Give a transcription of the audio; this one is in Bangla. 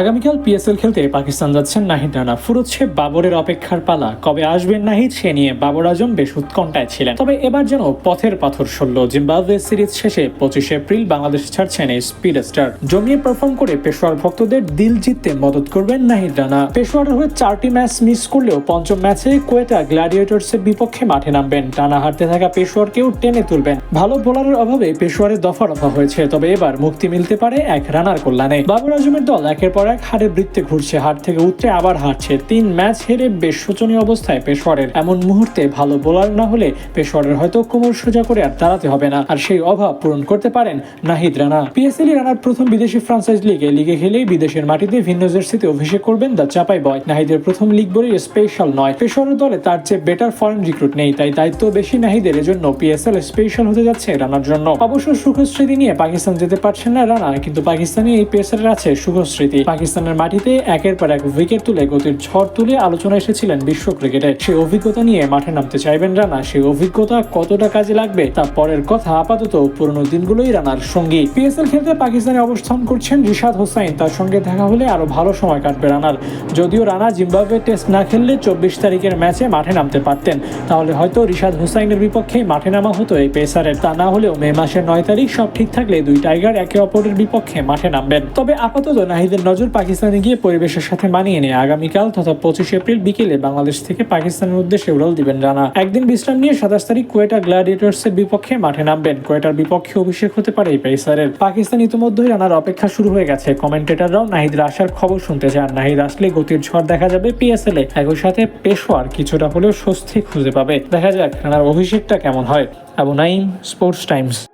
আগামীকাল পিএসএল খেলতে পাকিস্তান যাচ্ছেন নাহিদ রানা। ফুরোচ্ছে বাবরের অপেক্ষার পালা। কবে আসবেন নাহিদ, সে নিয়ে বাবর আজম বেশ উৎকণ্ঠায় ছিলেন। তবে এবার যেন পথের পাথর সরল। জিম্বাবুয়ে সিরিজ শেষে পঁচিশে এপ্রিল বাংলাদেশ ছাড়ছেন এই স্পিড স্টার। জমিয়ে পারফর্ম করে পেশোয়ার ভক্তদের দিল জিততে মদত করবেন নাহিদ রানা। পেশোয়ারের হয়ে চারটি ম্যাচ মিস করলেও পঞ্চম ম্যাচে কোয়েটা গ্ল্যাডিয়েটর্সের বিপক্ষে মাঠে নামবেন। টানা হারতে থাকা পেশোয়ারকেও টেনে তুলবেন। ভালো বোলারের অভাবে পেশোয়ারের দফা রফা হয়েছে, তবে এবার মুক্তি মিলতে পারে এক রানার কল্যাণে। বাবর আজমের দল একের পর এক হারে বৃত্তে ঘুরছে হার থেকে উঠতে আবার হারছে তিন ম্যাচ হেরে বেশ শোচনীয় অবস্থায় পেশোয়ারের। এমন মুহূর্তে ভালো বোলার না হলে পেশোয়ারের হয়তো কোমর সোজা করে আর দাঁড়াতে হবে না। আর সেই অভাব পূরণ করতে পারেন নাহিদ রানা। পিএসএল রানার প্রথম বিদেশি ফ্রান্সাইজ লিগে লিগে খেলেই বিদেশের মাটিতে ভিন্ন জার্সিতে অভিষেক করবেন দ্য চাপাই বয়। নাহিদের প্রথম লিগ বলে স্পেশাল নয়। পেশোয়ারের দলে তার চেয়ে বেটার ফরেন রিক্রুট নেই, তাই দায়িত্ব বেশি নাহিদের। এজন্য পিএসএল স্পেশাল হতে যাচ্ছে রানার জন্য। অবশ্য সুখস্মৃতি নিয়ে পাকিস্তান যেতে পারছেন না রানা, কিন্তু পাকিস্তানি এই পেসারের আছে সুখস্মৃতি। পাকিস্তানের মাটিতে একের পর এক উইকেট তুলে গতির ঝড় তুলে আলোচনা এসেছিলেন বিশ্ব ক্রিকেটে। সেই অভিজ্ঞতা নিয়ে মাঠে নামতে চাইবেন রানা। সেই অভিজ্ঞতা কতটা কাজে লাগবে তা পরের কথা আপাতত পুরনো দিনগুলোই রানার সঙ্গী। পিএসএল খেলতে পাকিস্তানে অবস্থান করছেন রিশাদ হোসাইন। তার সঙ্গে দেখা হলে আরও ভালো সময় কাটবে রানার। যদিও রানা জিম্বাবুয়ে টেস্ট না খেললে চব্বিশ তারিখের ম্যাচে মাঠে নামতে পারতেন। তাহলে হয়তো রিশাদ হোসাইনের বিপক্ষে মাঠে নামা হতো এই পেসারের। তা না হলেও মে মাসের নয় তারিখ সব ঠিক থাকলে দুই টাইগার একে অপরের বিপক্ষে মাঠে নামবেন। তবে আপাতত নাহিদের নজর পাকিস্তানে গিয়ে পরিবেশের সাথে মানিয়ে নিয়ে আগামীকাল তথা পঁচিশ এপ্রিল বিকেলে বাংলাদেশ থেকে পাকিস্তানের উদ্দেশ্যে উড়াল দিবেন রানা। একদিন বিশ্রাম নিয়ে সাতাশ তারিখ কোয়েটা গ্ল্যাডিয়েটর্স এর বিপক্ষে মাঠে নামবেন। কোয়েটার বিপক্ষে অভিষেক হতে পারে এই পেসারের। পাকিস্তান ইতিমধ্যেই রানার অপেক্ষা শুরু হয়ে গেছে। কমেন্টেটররাও নাহিদের আসার খবর শুনতে চান। নাহিদ আসলে গতির ঝড় দেখা যাবে পিএসএল এ। একই সাথে পেশোয়ার কিছুটা হলেও স্বস্তি খুঁজে পাবে। দেখা যাক রানার অভিষেকটা কেমন হয়। Abu Naim Sports Times.